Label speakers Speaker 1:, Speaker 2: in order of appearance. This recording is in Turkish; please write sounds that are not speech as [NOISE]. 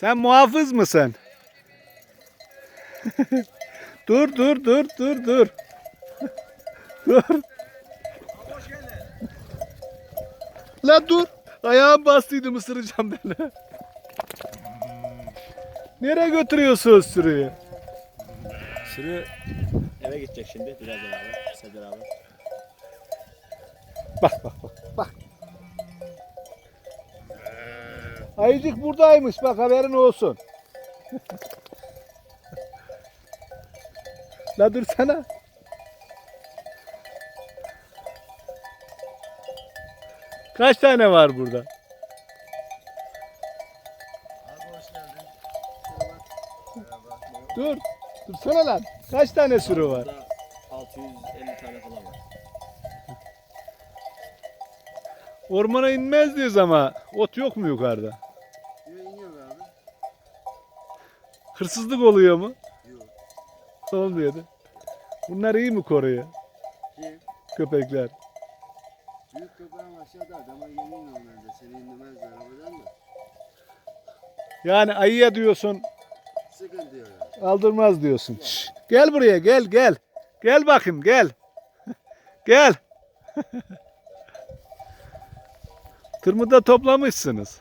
Speaker 1: Sen muhafız mısın? [LAUGHS] dur dur dur dur dur. [LAUGHS] dur. La dur. Ayağım bastıydı ısıracağım beni. [LAUGHS] Nereye götürüyorsun sürüyü?
Speaker 2: Sürü eve gidecek şimdi birazdan abi. Sezer abi.
Speaker 1: Bak bak bak bak. Ayıcık buradaymış bak haberin olsun. La dursana. Kaç tane var burada? Dur. Dursana lan. Kaç tane sürü var?
Speaker 2: Burada 650 tane falan var.
Speaker 1: Ormana inmez diyoruz ama ot yok mu yukarıda? Hırsızlık oluyor mu?
Speaker 3: Yok.
Speaker 1: Olmuyordu. Bunlar iyi mi koruyor
Speaker 3: Kim?
Speaker 1: köpekler?
Speaker 3: Büyük köpeğim aşağıda adama yemin onlarda. Seni indirmezler arabadan da.
Speaker 1: Yani ayıya diyorsun
Speaker 3: Sıkıntı yok abi.
Speaker 1: aldırmaz diyorsun. Şşş, gel buraya gel gel. Gel bakayım gel. [LAUGHS] gel. [LAUGHS] Tırmıda toplamışsınız.